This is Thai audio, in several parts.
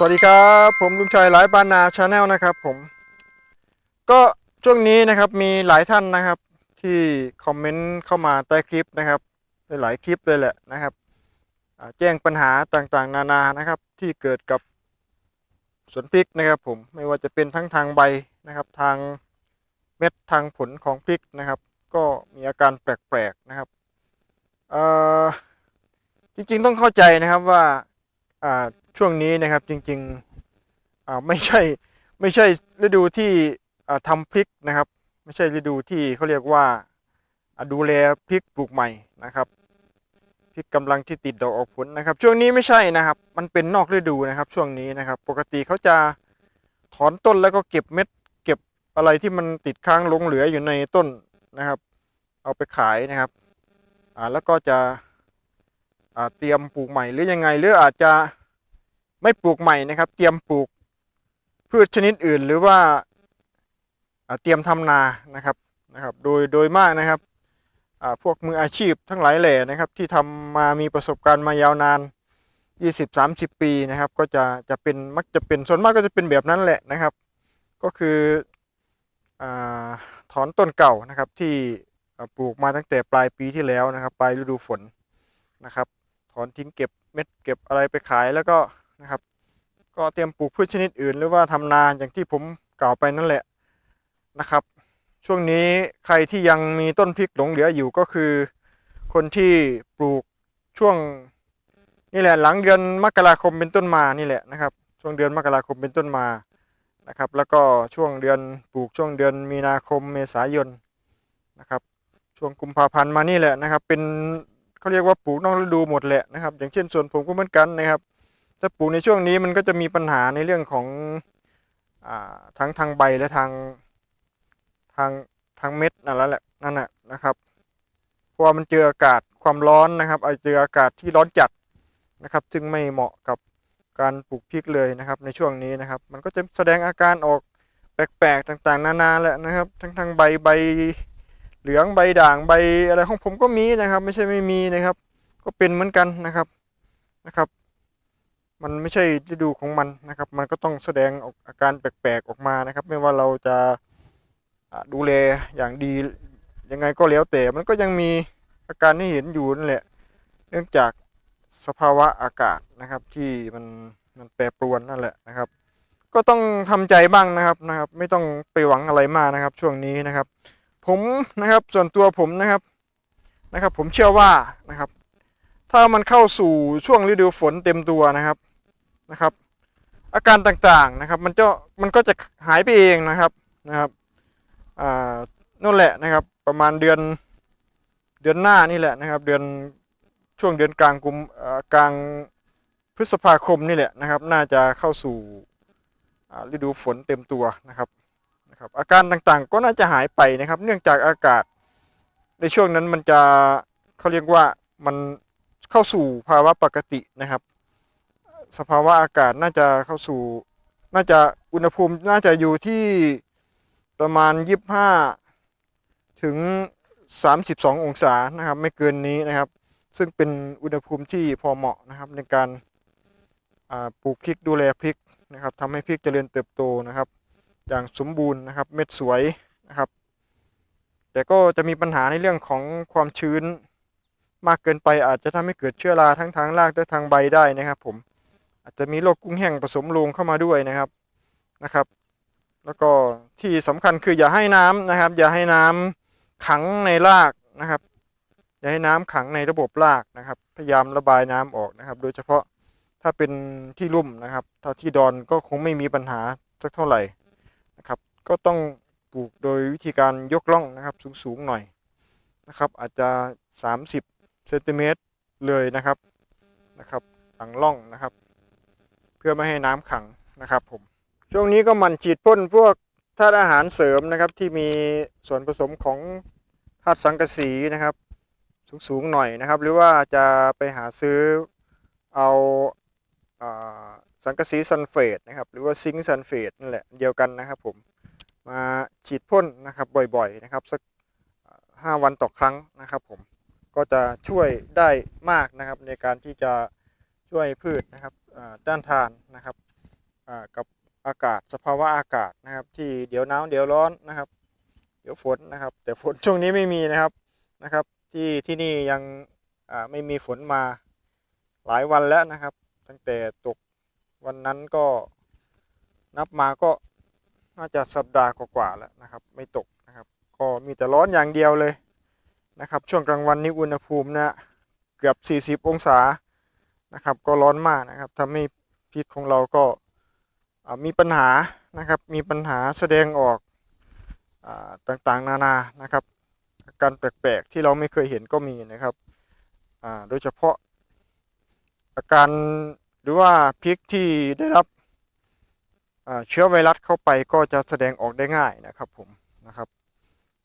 สวัสดีครับ ผมลุงชัยหลายบานนาชาแนลนะครับผม ก็ช่วงนี้นะครับมีหลายท่านนะครับ ที่คอมเมนต์เข้ามาใต้คลิปนะครับหลายคลิปเลยแหละนะครับแจ้งปัญหาต่างๆ นานานะครับ ที่เกิดกับสวนพริกนะครับผมไม่ว่าจะเป็นทั้งทางใบนะครับ ทางเม็ดทางผลของพริกนะครับ ก็มีอาการแปลกๆนะครับจริงๆต้องเข้าใจนะครับว่า ช่วงนี้นะครับจริงๆอ่าไม่ใช่ไม่ใช่ฤดูที่อ่าทำพริกนะครับ ไม่ใช่ฤดูที่เขาเรียกว่าดูแลพริกปลูกใหม่นะครับพริกกำลังที่ติดดอกออกผลนะครับ ช่วงนี้ไม่ใช่นะครับ มันเป็นนอกฤดูนะครับ ช่วงนี้นะครับ ปกติเขาจะถอนต้นแล้วก็เก็บเม็ด เก็บอะไรที่มันติดค้างหลงเหลืออยู่ในต้นนะครับ เอาไปขายนะครับอ่าแล้วก็จะอ่าเตรียมปลูกใหม่หรือยังไงหรืออาจจะ ไม่ปลูกใหม่นะครับ เตรียมปลูกพืชชนิดอื่น หรือว่าเตรียมทำนานะครับนะครับ โดยโดยมากนะครับพวกมืออาชีพทั้งหลายแหล่นะครับ ที่ทำมามีประสบการณ์มายาวนาน 20-30 ปีนะครับ ก็จะจะเป็นมักจะเป็นส่วนมากก็จะเป็นแบบนั้นแหละนะครับ ก็คืออถอนต้นเก่านะครับที่ปลูกมาตั้งแต่ปลายปีที่แล้วนะครับ ปลายฤดูฝนนะครับ ถอนทิ้งเก็บเม็ดเก็บอะไรไปขายแล้วก็ นะครับ ก็เตรียมปลูกพืชชนิดอื่น หรือว่าทำนาอย่างที่ผมกล่าวไปนั่นแหละนะครับ ช่วงนี้ใครที่ยังมีต้นพริกหลงเหลืออยู่ก็คือ คนที่ปลูกช่วงนี่แหละหลังเดือนมกราคมเป็นต้นมานี่แหละนะครับ ช่วงเดือนมกราคมเป็นต้นมานะครับ แล้วก็ช่วงเดือนปลูกช่วงเดือนมีนาคมเมษายนนะครับ ช่วงกุมภาพันธ์มานี่แหละนะครับ เป็นเขาเรียกว่าปลูกนอกฤดูหมดแหละนะครับ อย่างเช่นส่วนผมก็เหมือนกันนะครับ ถ้าปลูกในช่วงนี้มันก็จะมีปัญหาในเรื่องของอทั้งทางใบและทางทางทางเม็ดนั่นแหละแหละนั่นแหละนะครับเพราะว่ามันเจออากาศความร้อนนะครับอาเจออากาศที่ร้อนจัดนะครับ ซึ่งไม่เหมาะกับการปลูกพริกเลยนะครับ ในช่วงนี้นะครับ มันก็จะแสดงอาการออกแปลกๆต่างๆ นานาแหละนะครับ ทั้งทางใบใบเหลืองใบด่างใบอะไรของผมก็มีนะครับ ไม่ใช่ไม่มีนะครับ ก็เป็นเหมือนกันนะครับนะครับ มันไม่ใช่ฤดูของมันนะครับ มันก็ต้องแสดงออกอาการแปลกๆออกมานะครับ ไม่ว่าเราจะดูแลอย่างดียังไงก็แล้วแต่ มันก็ยังมีอาการที่เห็นอยู่นั่นแหละ เนื่องจากสภาวะอากาศนะครับที่มันมันแปรปรวนนั่นแหละนะครับ ก็ต้องทำใจบ้างนะครับนะครับ ไม่ต้องไปหวังอะไรมากนะครับ ช่วงนี้นะครับ ผมนะครับส่วนตัวผมนะครับนะครับ ผมเชื่อว่านะครับ ถ้ามันเข้าสู่ช่วงฤดูฝนเต็มตัวนะครับ นะครับ อาการต่างๆนะครับ มันจะมันก็จะหายไปเองนะครับนะครับอ่านั่นแหละนะครับ ประมาณเดือนเดือนหน้านี่แหละนะครับ เดือนช่วงเดือนกลางกุมกลางพฤษภาคมนี่แหละนะครับ น่าจะเข้าสู่ฤดูฝนเต็มตัวนะครับนะครับอาการต่างๆก็น่าจะหายไปนะครับ เนื่องจากอากาศในช่วงนั้นมันจะเขาเรียกว่ามันเข้าสู่ภาวะปกตินะครับ สภาวะอากาศน่าจะเข้าสู่ น่าจะอุณหภูมิน่าจะอยู่ที่ประมาณ 25 ถึง 32 องศานะครับ ไม่เกินนี้นะครับ ซึ่งเป็นอุณหภูมิที่พอเหมาะนะครับ ในการปลูกพริกดูแลพริกนะครับทำให้พริกเจริญเติบโตนะครับ อย่างสมบูรณ์นะครับ เม็ดสวยนะครับ แต่ก็จะมีปัญหาในเรื่องของความชื้นมากเกินไปอาจจะทำให้เกิดเชื้อราทั้งทางรากและทางใบได้นะครับผม อาจจะมีโรคกุ้งแห้งผสมลงเข้ามาด้วยนะครับนะครับ แล้วก็ที่สำคัญคืออย่าให้น้ำนะครับ อย่าให้น้ำขังในรากนะครับ อย่าให้น้ำขังในระบบรากนะครับ พยายามระบายน้ำออกนะครับ โดยเฉพาะถ้าเป็นที่ลุ่มนะครับ ถ้าที่ดอนก็คงไม่มีปัญหาสักเท่าไหร่นะครับ ก็ต้องปลูกโดยวิธีการยกล่องนะครับ สูงๆหน่อยนะครับ อาจจะ 30เซนติเมตรเลยนะครับนะครับหลังล่องนะครับ เพื่อไม่ให้น้ำขังนะครับผม ช่วงนี้ก็หมั่นฉีดพ่นพวกธาตุอาหารเสริมนะครับ ที่มีส่วนผสมของธาตุสังกะสีนะครับ สูงๆหน่อยนะครับ หรือว่าจะไปหาซื้อเอาอาสังกะสีซัลเฟตนะครับ หรือว่าซิงค์ซัลเฟตนั่นแหละเดียวกันนะครับผมมาฉีดพ่นนะครับบ่อยๆนะครับสักห้าวันต่อครั้งนะครับผมก็จะช่วยได้มากนะครับในการที่จะช่วยพืชนะครับ อ่าต้านทานนะครับกับอากาศสภาวะอากาศนะครับ ที่เดี๋ยวหนาวเดี๋ยวร้อนนะครับ เดี๋ยวฝนนะครับ แต่ฝนช่วงนี้ไม่มีนะครับนะครับ ที่ที่นี่ยังไม่มีฝนมาหลายวันแล้วนะครับ ตั้งแต่ตกวันนั้นก็นับมาก็น่าจะสัปดาห์กว่าๆแล้วนะครับ ไม่ตกนะครับ ก็มีแต่ร้อนอย่างเดียวเลยนะครับ ช่วงกลางวันนี้อุณหภูมินะเกือบ 40 องศา นะครับ ก็ร้อนมากนะครับทำให้พิษของเราก็มีปัญหานะครับ มีปัญหาแสดงออกอต่างๆ นานานะครับอาการแปลกๆที่เราไม่เคยเห็นก็มีนะครับโดยเฉพาะอาการหรือว่าพริกที่ได้รับเชื้อไวรัสเข้าไปก็จะแสดงออกได้ง่ายนะครับผมนะครับ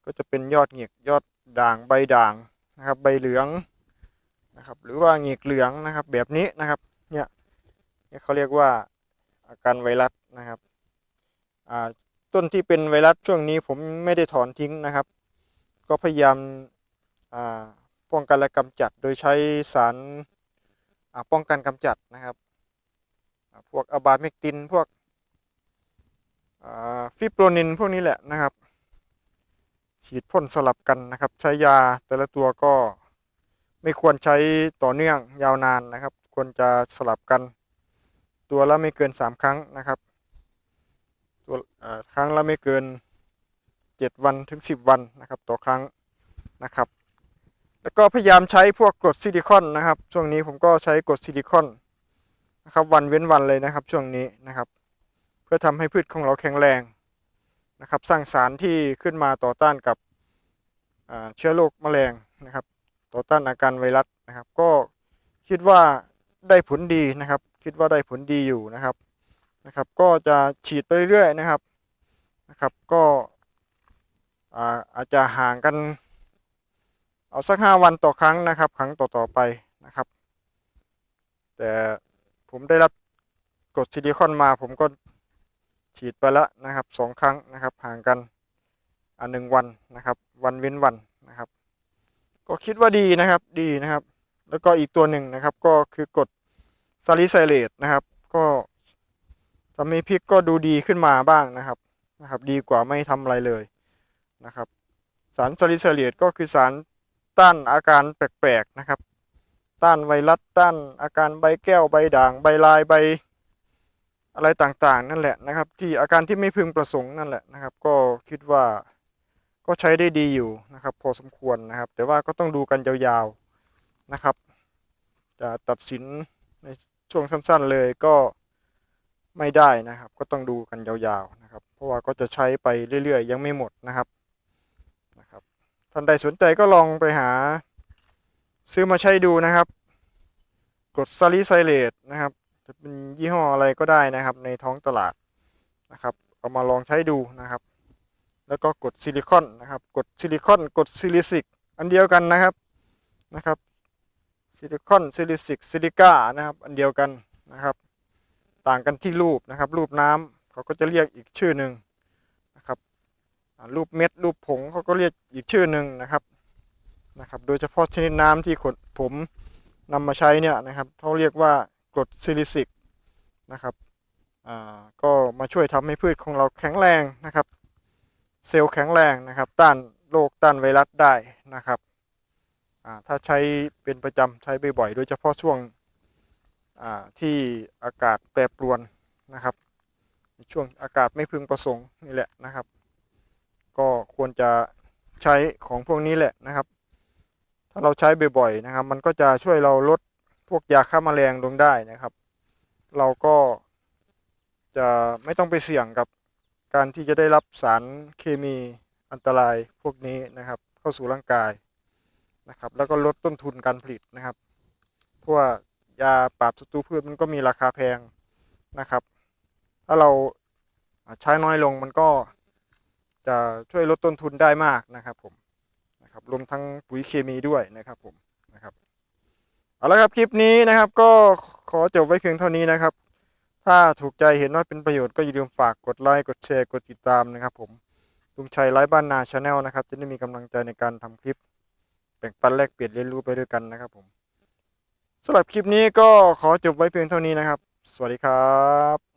ก็จะเป็นยอดเหงียกยอดด่างใบด่างนะครับ ใบเหลือง นะครับ หรือว่าเหงียกเหลืองนะครับ แบบนี้นะครับ เนี่ยเนี่ยเขาเรียกว่าอาการไวรัสนะครับต้นที่เป็นไวรัสช่วงนี้ผมไม่ได้ถอนทิ้งนะครับ ก็พยายามาป้องกันและกำจัดโดยใช้สารป้องกันกำจัดนะครับ พวกอะบาเมกตินพวกฟิโปรนินพวกนี้แหละนะครับ ฉีดพ่นสลับกันนะครับ ใช้ยาแต่ละตัวก็ ไม่ควรใช้ต่อเนื่องยาวนานนะครับ ควรจะสลับกัน ตัวละไม่เกิน 3 ครั้งนะครับ ตัวครั้งละไม่เกิน 7 วันถึง 10 วันนะครับ ต่อครั้งนะครับ แล้วก็พยายามใช้พวกกรดซิลิคอนนะครับ ช่วงนี้ผมก็ใช้กรดซิลิคอนนะครับวันเว้นวันเลยนะครับช่วงนี้นะครับ เพื่อทำให้พืชของเราแข็งแรงนะครับ สร้างสารที่ขึ้นมาต่อต้านกับเชื้อโรคแมลงนะครับ ต่อต้านอาการไวรัสนะครับ ก็คิดว่าได้ผลดีนะครับ คิดว่าได้ผลดีอยู่นะครับนะครับ ก็จะฉีดไปเรื่อยๆนะครับนะครับ ก็อาอาจจะห่างกันเอาสักห้าวันต่อครั้งนะครับ ครั้งต่อๆไปนะครับ แต่ผมได้รับกรดซิลิคอนมาผมก็ฉีดไปแล้วนะครับสองครั้งนะครับห่างกันอันหนึ่งวันนะครับ วันเว้นวันนะครับ ก็คิดว่าดีนะครับดีนะครับ แล้วก็อีกตัวหนึ่งนะครับ ก็คือกดซาลิไซเลตนะครับ ก็ทำให้พริกก็ดูดีขึ้นมาบ้างนะครับนะครับ ดีกว่าไม่ทำอะไรเลยนะครับ สารซาลิไซเลตก็คือสารต้านอาการแปลกๆนะครับ ต้านไวรัสต้านอาการใบแก้วใบด่าง ใบลายใบอะไรต่างๆ นั่นแหละนะครับ ที่อาการที่ไม่พึงประสงค์นั่นแหละนะครับ ก็คิดว่า ก็ใช้ได้ดีอยู่นะครับ พอสมควรนะครับ แต่ว่าก็ต้องดูกันยาวๆนะครับ จะตัดสินในช่วงสั้นๆเลยก็ไม่ได้นะครับ ก็ต้องดูกันยาวๆนะครับ เพราะว่าก็จะใช้ไปเรื่อยๆ ยังไม่หมดนะครับนะครับท่านใดสนใจก็ลองไปหา ซื้อมาใช้ดูนะครับกรดซาลิไซเลตนะครับ จะเป็นยี่ห้ออะไรก็ได้นะครับ ในท้องตลาดนะครับ เอามาลองใช้ดูนะครับ แล้วก็กดซิลิคอนนะครับ กดซิลิคอน กดซิลิซิก อันเดียวกันนะครับนะครับซิลิคอนซิลิซิกซิลิก้านะครับ อันเดียวกันนะครับ ต่างกันที่รูปนะครับ รูปน้ำเขาก็จะเรียกอีกชื่อหนึ่งนะครับรูปเม็ดรูปผงเขาก็เรียกอีกชื่อหนึ่งนะครับนะครับ โดยเฉพาะชนิดน้ำที่ขนผมนำมาใช้เนี่ยนะครับเขาเรียกว่ากรดซิลิซิกนะครับอ่าก็มาช่วยทำให้พืชของเราแข็งแรงนะครับ เซลล์แข็งแรงนะครับ ต้านโรคต้านไวรัสได้นะครับถ้าใช้เป็นประจำใช้บ่อยๆโดยเฉพาะช่วงที่อากาศแปรปรวนนะครับช่วงอากาศไม่พึงประสงค์นี่แหละนะครับ ก็ควรจะใช้ของพวกนี้แหละนะครับ ถ้าเราใช้บ่อยๆนะครับ มันก็จะช่วยเราลดพวกยาฆ่าแมลงลงได้นะครับ เราก็จะไม่ต้องไปเสี่ยงกับ การที่จะได้รับสารเคมีอันตรายพวกนี้นะครับ เข้าสู่ร่างกายนะครับ แล้วก็ลดต้นทุนการผลิตนะครับ เพราะว่ายาปราบศัตรูพืชมันก็มีราคาแพงนะครับ ถ้าเราใช้น้อยลงมันก็จะช่วยลดต้นทุนได้มากนะครับผมนะครับรวมทั้งปุ๋ยเคมีด้วยนะครับผมนะครับเอาละครับคลิปนี้นะครับก็ขอจบไว้เพียงเท่านี้นะครับ ถ้าถูกใจเห็นว่าเป็นประโยชน์ก็อย่าลืมฝากกดไลค์ กดแชร์ กดติดตามนะครับผมลุงชัยไร้บ้านนาชาแนลนะครับ จะได้มีกำลังใจในการทำคลิป แบ่งปันแลกเปลี่ยนเรียนรู้ไปด้วยกันนะครับผมสำหรับคลิปนี้ก็ขอจบไว้เพียงเท่านี้นะครับ สวัสดีครับ